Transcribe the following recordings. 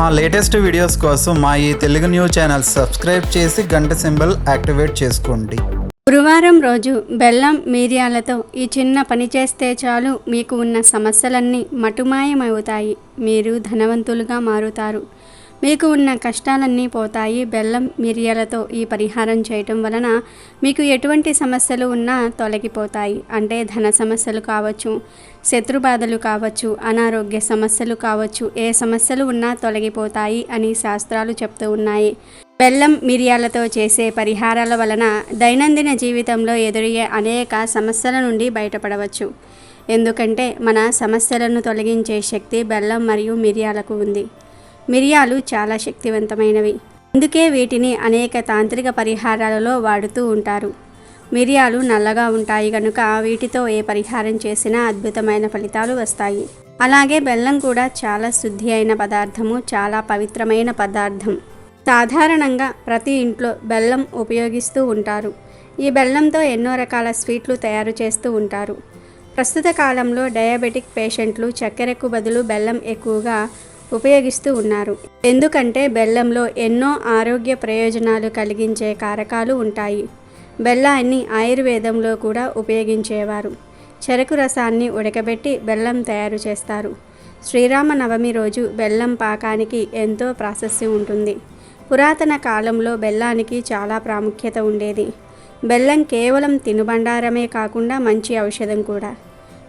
మా latest videos కోసం మా ఈ తెలుగు న్యూస్ ఛానల్ సబ్స్క్రైబ్ చేసి గంట సింబల్ యాక్టివేట్ చేసుకోండి. గురువారం రోజు బెల్లం మీరియాలతో ఈ చిన్న పని చేస్తే చాలు మీకు ఉన్న సమస్యలన్నీ మటుమాయమవుతాయి. మీరు ధనవంతులుగా మారుతారు. మీకు ఉన్న కష్టాలన్నీ పోతాయి. బెల్లం మిరియాలతో ఈ పరిహారం చేయటం వలన మీకు ఎటువంటి సమస్యలు ఉన్నా తొలగిపోతాయి. అంటే ధన సమస్యలు కావచ్చు శత్రుబాధలు కావచ్చు అనారోగ్య సమస్యలు కావచ్చు ఏ సమస్యలు ఉన్నా తొలగిపోతాయి అని శాస్త్రాలు చెప్తూ ఉన్నాయి. బెల్లం మిరియాలతో చేసే పరిహారాల వలన దైనందిన జీవితంలో ఎదురయ్యే అనేక సమస్యల నుండి బయటపడవచ్చు. ఎందుకంటే మన సమస్యలను తొలగించే శక్తి బెల్లం మరియు మిరియాలకు ఉంది. మిరియాలు చాలా శక్తివంతమైనవి. అందుకే వీటిని అనేక తాంత్రిక పరిహారాలలో వాడుతూ ఉంటారు. మిరియాలు నల్లగా ఉంటాయి కనుక వీటితో ఏ పరిహారం చేసినా అద్భుతమైన ఫలితాలు వస్తాయి. అలాగే బెల్లం కూడా చాలా శుద్ధి అయిన పదార్థము చాలా పవిత్రమైన పదార్థం. సాధారణంగా ప్రతి ఇంట్లో బెల్లం ఉపయోగిస్తూ ఉంటారు. ఈ బెల్లంతో ఎన్నో రకాల స్వీట్లు తయారు చేస్తూ ఉంటారు. ప్రస్తుత కాలంలో డయాబెటిక్ పేషెంట్లు చక్కెరకు బదులు బెల్లం ఎక్కువగా ఉపయోగిస్తూ ఉన్నారు. ఎందుకంటే బెల్లంలో ఎన్నో ఆరోగ్య ప్రయోజనాలు కలిగించే కారకాలు ఉంటాయి. బెల్లాన్ని ఆయుర్వేదంలో కూడా ఉపయోగించేవారు. చెరకు రసాన్ని ఉడకబెట్టి బెల్లం తయారు చేస్తారు. శ్రీరామ నవమి రోజు బెల్లం పాకానికి ఎంతో ప్రాశస్యం ఉంటుంది. పురాతన కాలంలో బెల్లానికి చాలా ప్రాముఖ్యత ఉండేది. బెల్లం కేవలం తినుబండారమే కాకుండా మంచి ఔషధం కూడా.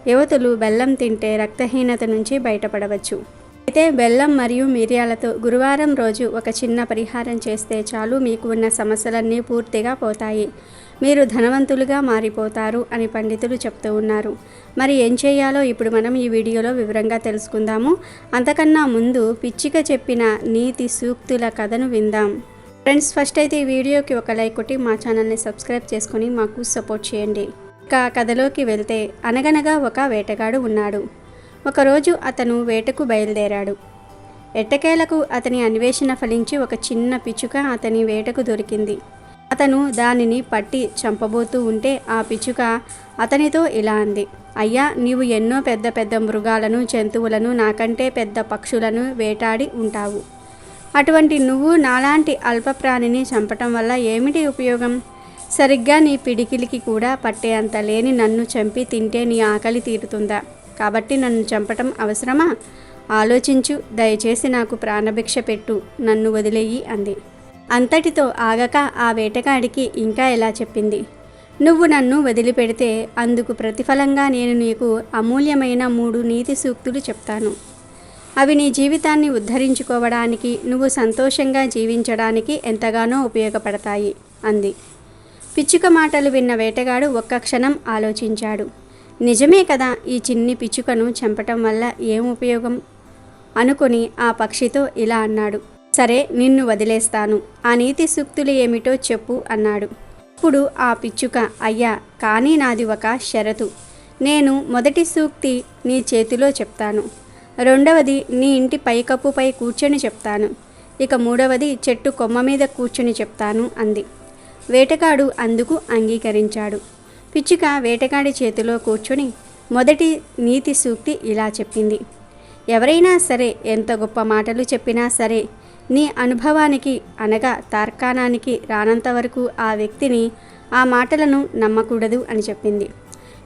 యువతులు బెల్లం తింటే రక్తహీనత నుంచి బయటపడవచ్చు. అయితే బెల్లం మరియు మిరియాలతో గురువారం రోజు ఒక చిన్న పరిహారం చేస్తే చాలు మీకు ఉన్న సమస్యలన్నీ పూర్తిగా పోతాయి. మీరు ధనవంతులుగా మారిపోతారు అని పండితులు చెప్తూ ఉన్నారు. మరి ఏం చేయాలో ఇప్పుడు మనం ఈ వీడియోలో వివరంగా తెలుసుకుందాము. అంతకన్నా ముందు పిచ్చిక చెప్పిన నీతి సూక్తుల కథను విందాం. ఫ్రెండ్స్ ఫస్ట్ అయితే ఈ వీడియోకి ఒక లైక్ కొట్టి మా ఛానల్ని సబ్స్క్రైబ్ చేసుకొని మాకు సపోర్ట్ చేయండి. ఇక కథలోకి వెళ్తే అనగనగా ఒక వేటగాడు ఉన్నాడు. ఒకరోజు అతను వేటకు బయలుదేరాడు. ఎట్టకేలకు అతని అన్వేషణ ఫలించి ఒక చిన్న పిచ్చుక అతని వేటకు దొరికింది. అతను దానిని పట్టి చంపబోతూ ఉంటే ఆ పిచ్చుక అతనితో ఇలా అంది అయ్యా నీవు ఎన్నో పెద్ద పెద్ద మృగాలను జంతువులను నాకంటే పెద్ద పక్షులను వేటాడి ఉంటావు. అటువంటి నువ్వు నాలాంటి అల్పప్రాణిని చంపటం వల్ల ఏమిటి ఉపయోగం? సరిగ్గా నీ పిడికిలికి కూడా పట్టేంత లేని నన్ను చంపి తింటే నీ ఆకలి తీరుతుందా? కాబట్టి నన్ను చంపటం అవసరమా? ఆలోచించు దయచేసి నాకు ప్రాణభిక్ష పెట్టు నన్ను వదిలేయి అంది. అంతటితో ఆగక ఆ వేటగాడికి ఇంకా ఎలా చెప్పింది? నువ్వు నన్ను వదిలిపెడితే అందుకు ప్రతిఫలంగా నేను నీకు అమూల్యమైన మూడు నీతి సూక్తులు చెప్తాను. అవి నీ జీవితాన్ని ఉద్ధరించుకోవడానికి నువ్వు సంతోషంగా జీవించడానికి ఎంతగానో ఉపయోగపడతాయి అంది. పిచ్చుక మాటలు విన్న వేటగాడు ఒక్క క్షణం ఆలోచించాడు. నిజమే కదా ఈ చిన్ని పిచ్చుకను చంపటం వల్ల ఏం ఉపయోగం? అనుకొని ఆ పక్షితో ఇలా అన్నాడు. సరే నిన్ను వదిలేస్తాను. ఆ నీతి సూక్తులు ఏమిటో చెప్పు అన్నాడు. ఇప్పుడు ఆ పిచ్చుక అయ్యా కానీ నాది ఒక షరతు. నేను మొదటి సూక్తి నీ చేతిలో చెప్తాను. రెండవది నీ ఇంటి పైకప్పుపై కూర్చొని చెప్తాను. ఇక మూడవది చెట్టు కొమ్మ మీద కూర్చొని చెప్తాను అంది. వేటగాడు అందుకు అంగీకరించాడు. పిచ్చుక వేటగాడి చేతిలో కూర్చొని మొదటి నీతి సూక్తి ఇలా చెప్పింది. ఎవరైనా సరే ఎంత గొప్ప మాటలు చెప్పినా సరే నీ అనుభవానికి అనగా తార్కాణానికి రానంత వరకు ఆ వ్యక్తిని ఆ మాటలను నమ్మకూడదు అని చెప్పింది.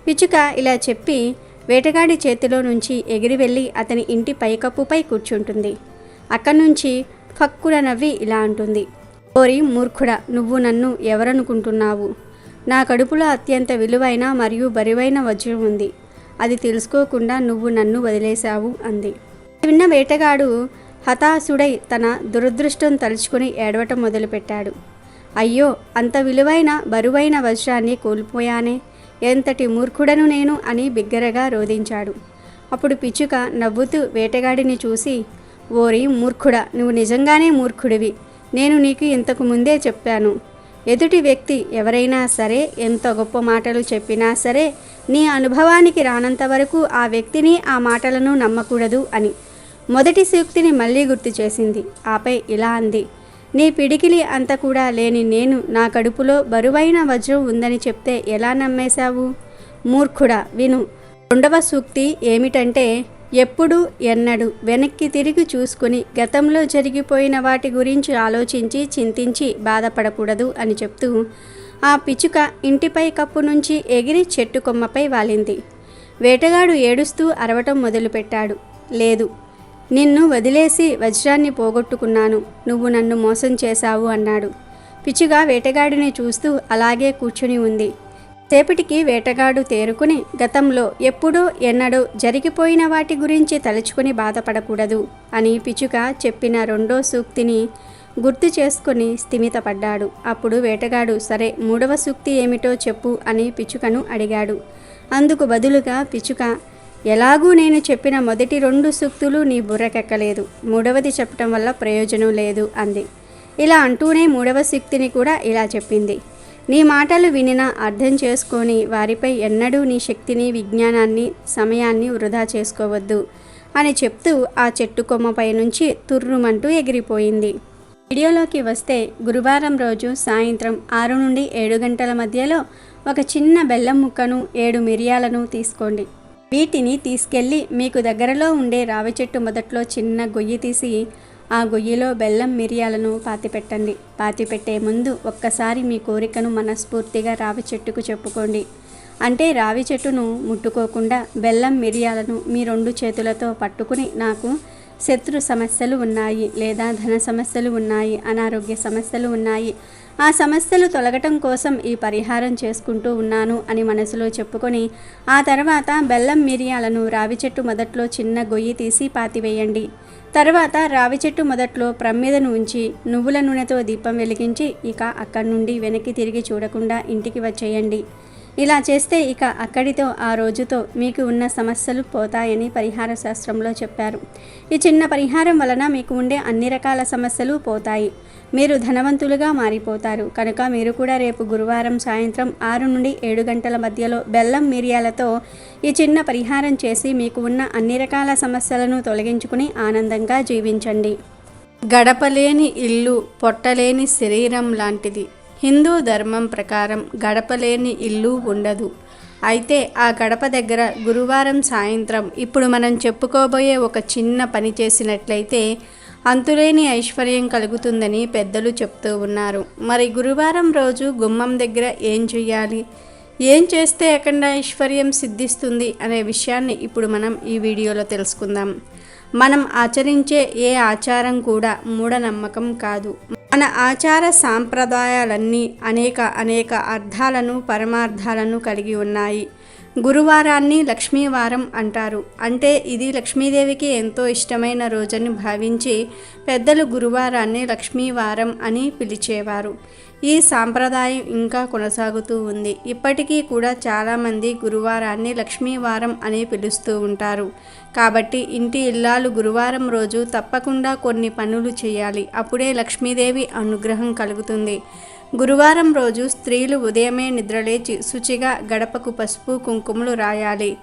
పిచ్చుక ఇలా చెప్పి వేటగాడి చేతిలో నుంచి ఎగిరి వెళ్ళి అతని ఇంటి పైకప్పుపై కూర్చుంటుంది. అక్కడి నుంచి ఫక్కున నవ్వి ఇలా అంటుంది. ఓరి మూర్ఖుడ నువ్వు నన్ను ఎవరనుకుంటున్నావు? నా కడుపులో అత్యంత విలువైన మరియు బరువైన వజ్రం ఉంది. అది తెలుసుకోకుండా నువ్వు నన్ను వదిలేశావు అంది. విన్న వేటగాడు హతాశుడై తన దురదృష్టం తలుచుకుని ఏడవటం మొదలుపెట్టాడు. అయ్యో అంత విలువైన బరువైన వజ్రాన్ని కోల్పోయానే? ఎంతటి మూర్ఖుడను నేను అని బిగ్గరగా రోధించాడు. అప్పుడు పిచ్చుక నవ్వుతూ వేటగాడిని చూసి ఓరి మూర్ఖుడా నువ్వు నిజంగానే మూర్ఖుడివి. నేను నీకు ఇంతకు ముందే చెప్పాను. ఎదుటి వ్యక్తి ఎవరైనా సరే ఎంత గొప్ప మాటలు చెప్పినా సరే నీ అనుభవానికి రానంత వరకు ఆ వ్యక్తిని ఆ మాటలను నమ్మకూడదు అని మొదటి సూక్తిని మళ్ళీ గుర్తు చేసింది. ఆపై ఇలా అంది. నీ పిడికిలి అంత కూడా లేని నేను నా కడుపులో బరువైన వజ్రం ఉందని చెప్తే ఎలా నమ్మేశావు? మూర్ఖుడా విను. రెండవ సూక్తి ఏమిటంటే ఎప్పుడు ఎన్నడు వెనక్కి తిరిగి చూసుకుని గతంలో జరిగిపోయిన వాటి గురించి ఆలోచించి చింతించి బాధపడకూడదు అని చెప్తూ ఆ పిచ్చుక ఇంటిపై కప్పు నుంచి ఎగిరి చెట్టు కొమ్మపై వాలింది. వేటగాడు ఏడుస్తూ అరవటం మొదలుపెట్టాడు. లేదు నిన్ను వదిలేసి వజ్రాన్ని పోగొట్టుకున్నాను. నువ్వు నన్ను మోసం చేశావు అన్నాడు. పిచ్చుగా వేటగాడిని చూస్తూ అలాగే కూర్చుని ఉంది. సేపటికి వేటగాడు తేరుకుని గతంలో ఎప్పుడో ఎన్నడో జరిగిపోయిన వాటి గురించి తలుచుకుని బాధపడకూడదు అని పిచ్చుక చెప్పిన రెండో సూక్తిని గుర్తు చేసుకుని స్థిమితపడ్డాడు. అప్పుడు వేటగాడు సరే మూడవ సూక్తి ఏమిటో చెప్పు అని పిచ్చుకను అడిగాడు. అందుకు బదులుగా పిచ్చుక ఎలాగూ నేను చెప్పిన మొదటి రెండు సూక్తులు నీ బుర్రకెక్కలేదు. మూడవది చెప్పటం వల్ల ప్రయోజనం లేదు అంది. ఇలా అంటూనే మూడవ సూక్తిని కూడా ఇలా చెప్పింది. నీ మాటలు వినినా అర్థం చేసుకొని వారిపై ఎన్నడూ నీ శక్తిని విజ్ఞానాన్ని సమయాన్ని వృధా చేసుకోవద్దు అని చెప్తూ ఆ చెట్టు కొమ్మపై నుంచి తుర్రుమంటూ ఎగిరిపోయింది. వీడియోలోకి వస్తే గురువారం రోజు సాయంత్రం ఆరు నుండి ఏడు గంటల మధ్యలో ఒక చిన్న బెల్లం ముక్కను ఏడు మిరియాలను తీసుకోండి. వీటిని తీసుకెళ్ళి మీకు దగ్గరలో ఉండే రావి చెట్టు మొదట్లో చిన్న గొయ్యి తీసి ఆ గొయ్యిలో బెల్లం మిరియాలను పాతిపెట్టండి. పాతిపెట్టే ముందు ఒక్కసారి మీ కోరికను మనస్ఫూర్తిగా రావి చెట్టుకు చెప్పుకోండి. అంటే రావి చెట్టును ముట్టుకోకుండా బెల్లం మిరియాలను మీ రెండు చేతులతో పట్టుకుని నాకు శత్రు సమస్యలు ఉన్నాయి లేదా ధన సమస్యలు ఉన్నాయి అనారోగ్య సమస్యలు ఉన్నాయి. ఆ సమస్యలు తొలగటం కోసం ఈ పరిహారం చేసుకుంటూ ఉన్నాను అని మనసులో చెప్పుకొని ఆ తర్వాత బెల్లం మిరియాలను రావి చెట్టు మొదట్లో చిన్న గొయ్యి తీసి పాతివేయండి. తర్వాత రావి చెట్టు మొదట్లో ప్రమ్మిదను ఉంచి నువ్వుల నూనెతో దీపం వెలిగించి ఇక అక్కడి నుండి వెనక్కి తిరిగి చూడకుండా ఇంటికి వచ్చేయండి. ఇలా చేస్తే ఇక అక్కడితో ఆ రోజుతో మీకు ఉన్న సమస్యలు పోతాయని పరిహార శాస్త్రంలో చెప్పారు. ఈ చిన్న పరిహారం వలన మీకు ఉండే అన్ని రకాల సమస్యలు పోతాయి. మీరు ధనవంతులుగా మారిపోతారు. కనుక మీరు కూడా రేపు గురువారం సాయంత్రం ఆరు నుండి ఏడు గంటల మధ్యలో బెల్లం మిరియాలతో ఈ చిన్న పరిహారం చేసి మీకు ఉన్న అన్ని రకాల సమస్యలను తొలగించుకుని ఆనందంగా జీవించండి. గడపలేని ఇల్లు పొట్టలేని శరీరం లాంటిది. హిందూ ధర్మం ప్రకారం గడపలేని ఇల్లు ఉండదు. అయితే ఆ గడప దగ్గర గురువారం సాయంత్రం ఇప్పుడు మనం చెప్పుకోబోయే ఒక చిన్న పని చేసినట్లయితే అంతులేని ఐశ్వర్యం కలుగుతుందని పెద్దలు చెప్తూ ఉన్నారు. మరి గురువారం రోజు గుమ్మం దగ్గర ఏం చేయాలి ఏం చేస్తే అఖండ ఐశ్వర్యం సిద్ధిస్తుంది అనే విషయాన్ని ఇప్పుడు మనం ఈ వీడియోలో తెలుసుకుందాం. మనం ఆచరించే ఏ ఆచారం కూడా మూఢనమ్మకం కాదు. మన ఆచార సాంప్రదాయాలన్నీ అనేక అనేక అర్థాలను పరమార్థాలను కలిగి ఉన్నాయి. గురువారాన్ని లక్ష్మీవారం అంటారు. అంటే ఇది లక్ష్మీదేవికి ఎంతో ఇష్టమైన రోజని భావించి పెద్దలు గురువారాన్ని లక్ష్మీవారం అని పిలిచేవారు. ఈ సాంప్రదాయం ఇంకా కొనసాగుతూ ఉంది. ఇప్పటికీ కూడా చాలామంది గురువారాన్ని లక్ష్మీవారం అని పిలుస్తూ ఉంటారు. కాబట్టి ఇంటి ఇల్లాలు గురువారం రోజు తప్పకుండా కొన్ని పనులు చేయాలి. అప్పుడే లక్ష్మీదేవి అనుగ్రహం కలుగుతుంది. గురువారం రోజు స్త్రీలు ఉదయమే నిద్రలేచి శుచిగా గడపకు పసుపు కుంకుమలు రాయాలి.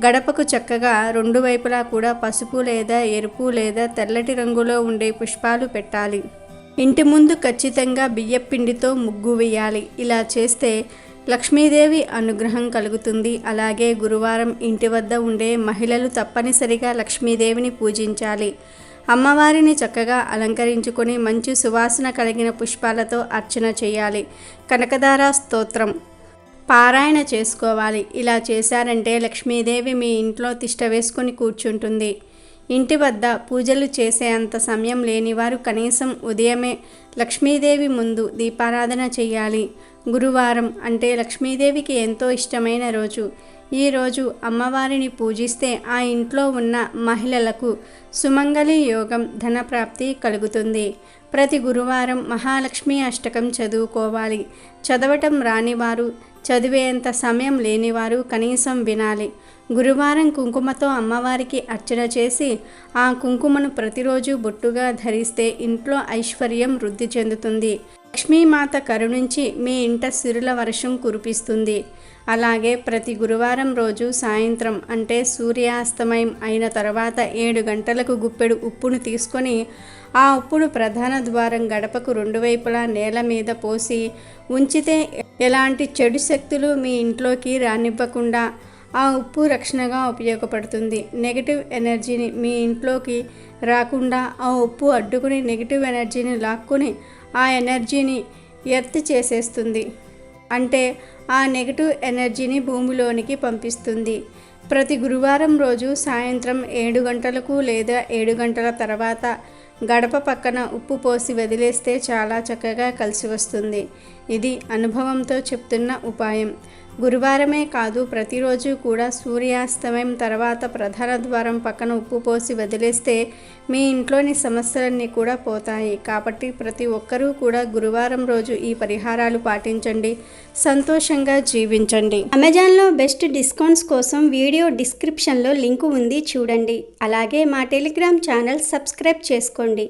గడపకు చక్కగా రెండు వైపులా కూడా పసుపు లేదా ఎరుపు లేదా తెల్లటి రంగులో ఉండే పుష్పాలు పెట్టాలి. ఇంటి ముందు ఖచ్చితంగా బియ్యపిండితో ముగ్గు వేయాలి. ఇలా చేస్తే లక్ష్మీదేవి అనుగ్రహం కలుగుతుంది. అలాగే గురువారం ఇంటి వద్ద ఉండే మహిళలు తప్పనిసరిగా లక్ష్మీదేవిని పూజించాలి. అమ్మవారిని చక్కగా అలంకరించుకొని మంచి సువాసన కలిగిన పుష్పాలతో అర్చన చేయాలి. కనకదార స్తోత్రం. పారాయణ చేసుకోవాలి. ఇలా చేశారంటే లక్ష్మీదేవి మీ ఇంట్లో తిష్ట వేసుకొని కూర్చుంటుంది. ఇంటి వద్ద పూజలు చేసే అంత సమయం లేనివారు కనీసం ఉదయమే లక్ష్మీదేవి ముందు దీపారాధన చేయాలి. గురువారం అంటే లక్ష్మీదేవికి ఎంతో ఇష్టమైన రోజు. ఈరోజు అమ్మవారిని పూజిస్తే ఆ ఇంట్లో ఉన్న మహిళలకు సుమంగళి యోగం ధనప్రాప్తి కలుగుతుంది. ప్రతి గురువారం మహాలక్ష్మి అష్టకం చదువుకోవాలి. చదవటం రానివారు చదివేంత సమయం లేనివారు కనీసం వినాలి. గురువారం కుంకుమతో అమ్మవారికి అర్చన చేసి ఆ కుంకుమను ప్రతిరోజు బొట్టుగా ధరిస్తే ఇంట్లో ఐశ్వర్యం వృద్ధి చెందుతుంది. లక్ష్మీమాత కరుణించి మీ ఇంట సిరుల వర్షం కురిపిస్తుంది. అలాగే ప్రతి గురువారం రోజు సాయంత్రం అంటే సూర్యాస్తమయం అయిన తర్వాత ఏడు గంటలకు గుప్పెడు ఉప్పును తీసుకొని ఆ ఉప్పును ప్రధాన ద్వారం గడపకు రెండు వైపులా నేల మీద పోసి ఉంచితే ఎలాంటి చెడు శక్తులు మీ ఇంట్లోకి రానివ్వకుండా ఆ ఉప్పు రక్షణగా ఉపయోగపడుతుంది. నెగిటివ్ ఎనర్జీని మీ ఇంట్లోకి రాకుండా ఆ ఉప్పు అడ్డుకుని నెగిటివ్ ఎనర్జీని లాక్కుని ఆ ఎనర్జీని ఎర్త్ చేసేస్తుంది. అంటే ఆ నెగిటివ్ ఎనర్జీని భూమిలోనికి పంపిస్తుంది. ప్రతి గురువారం రోజు సాయంత్రం ఏడు గంటలకు లేదా ఏడు గంటల తర్వాత గడప పక్కన ఉప్పు పోసి వదిలేస్తే చాలా చక్కగా కలిసి వస్తుంది. ఇది అనుభవంతో చెప్తున్న ఉపాయం. గురువారమే కాదు ప్రతిరోజు కూడా సూర్యాస్తమయం తర్వాత ప్రధాన ద్వారం పక్కన ఉప్పు పోసి వదిలేస్తే మీ ఇంట్లోని సమస్యలన్నీ కూడా పోతాయి. కాబట్టి ప్రతి ఒక్కరూ కూడా గురువారం రోజు ఈ పరిహారాలు పాటించండి. సంతోషంగా జీవించండి. అమెజాన్లో బెస్ట్ డిస్కౌంట్స్ కోసం వీడియో డిస్క్రిప్షన్లో లింకు ఉంది చూడండి. అలాగే మా టెలిగ్రామ్ ఛానల్ సబ్స్క్రైబ్ చేసుకోండి.